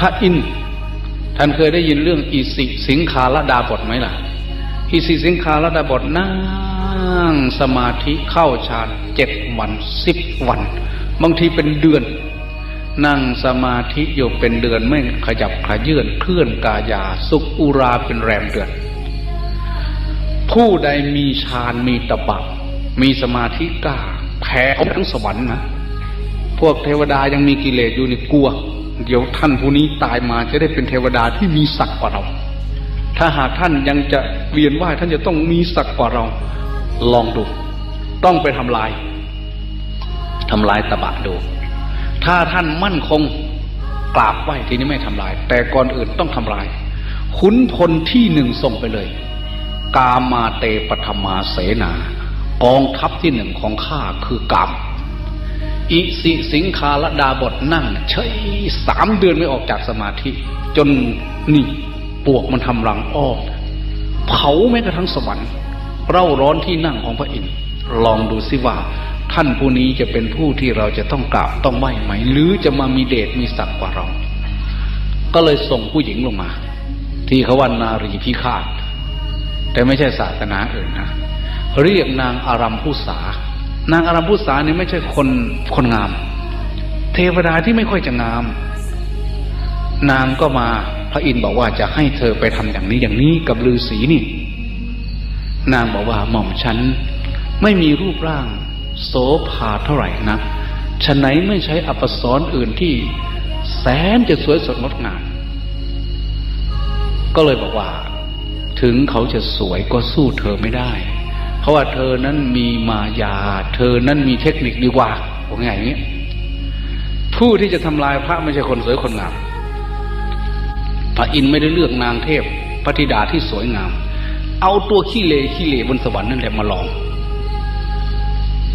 พระอินทร์ท่านเคยได้ยินเรื่องอิสิสิงคาลดาบทไหมล่ะ อิสิสิงคาลดาบทนั่งสมาธิเข้าฌานเจ็ดวันสิบวัน บางทีเป็นเดือน นั่งสมาธิอยู่เป็นเดือนไม่ขยับขยื่นเคลื่อนกายาสุขอุราเป็นแรมเดือน ผู้ใดมีฌานมีตบะมีสมาธิกล้าแพ้ทั้งสวรรค์นะพวกเทวดายังมีกิเลสอยู่ในกลัว เดี๋ยวท่านผู้นี้ตายมาจะได้เป็นเทวดาที่มีศักดิ์กว่าเรา ถ้าหากท่านยังจะเวียนว่ายท่านจะต้องมีศักดิ์กว่าเรา ลองดู ต้องไปทำลายทำลายตะบะดู ถ้าท่านมั่นคงกราบไหว้ทีนี้ไม่ทำลาย แต่ก่อนอื่นต้องทำลาย ขุนพลที่หนึ่งส่งไปเลย กามาเตปฐมาเสนา กองทัพที่หนึ่งของข้าคือกาม อิสิสิงคาลดาบทนั่งเฉยสามเดือนไม่ออกจากสมาธิ จนนี่ปวกมันทำรังอ้อมเผาแม้กระทั่งสวรรค์เร่าร้อนที่นั่งของพระอินทร์ลองดูสิว่า ท่านผู้นี้จะเป็นผู้ที่เราจะต้องกราบต้องไหว้ไหม หรือจะมามีเดชมีศักดิ์กว่าเรา ก็เลยส่งผู้หญิงลงมา ที่เขาว่านารีพิฆาต แต่ไม่ใช่ศาสนาอื่นนะ เรียกนางอารัมพุสา นางอารัมพุสานี่ไม่ใช่คนคนงาม เทวดาที่ไม่ค่อยจะงาม นางก็มาพระอินทร์บอกว่าจะให้เธอไปทำอย่างนี้อย่างนี้กับฤาษีนี่ นางบอกว่าหม่อมฉันไม่มีรูปร่าง โสภาเท่าไหร่นะฉะไหนไม่ใช้อัปสรอื่นที่แสนจะสวยสดงดงาม ก็เลยบอกว่า ถึงเขาจะสวยก็สู้เธอไม่ได้ เพราะว่าเธอนั้นมีมายา เธอนั้นมีเทคนิคดีกว่าผมไงอย่างนี้ผู้ที่จะทำลายพระไม่ใช่คนสวยคนงามพระอินไม่ได้เลือกนางเทพพระธิดาที่สวยงาม เอาตัวขี้เลขี้เลบนสวรรค์นั่นแหละมาลอง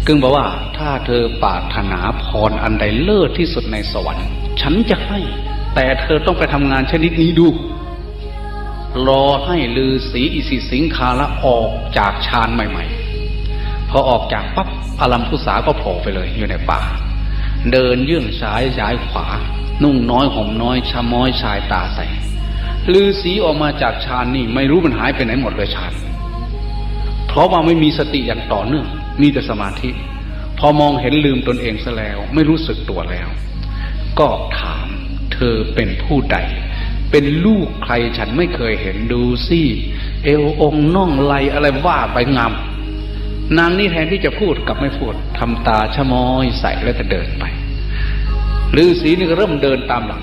กึ่งบอกว่า ถ้าเธอปาถนาพรอันใดเลิศที่สุดในสวรรค์ ฉันจะให้ แต่เธอต้องไปทำงานชนิดนี้ดู รอให้ลือสีอิสิสิงคาละออกจากฌานใหม่ ๆ พอออกจากปั๊บอารัมพุสาก็โผล่ไปเลยอยู่ในป่า เดินเยื่องซ้ายย้ายขวา นุ่งน้อยห่มน้อยชะม้อยชายตาใสลือสีออกมาจากฌานนี่ไม่รู้มันหายไปไหนหมดเลยฌานเพราะว่าไม่มีสติอย่างต่อเนื่องมีแต่สมาธิ พอมองเห็นลืมตนเองซะแล้ว ไม่รู้สึกตัวแล้ว ก็ถามเธอเป็นผู้ใด เป็นลูกใครฉันไม่เคยเห็นดูสิเอวองน่องไหลอะไรว่าไปงามนางนี่แทนที่จะพูดกลับไม่พูดทำตาชะมอยใส่แล้วจะเดินไปฤาษีนี่ก็เริ่มเดินตามหลัง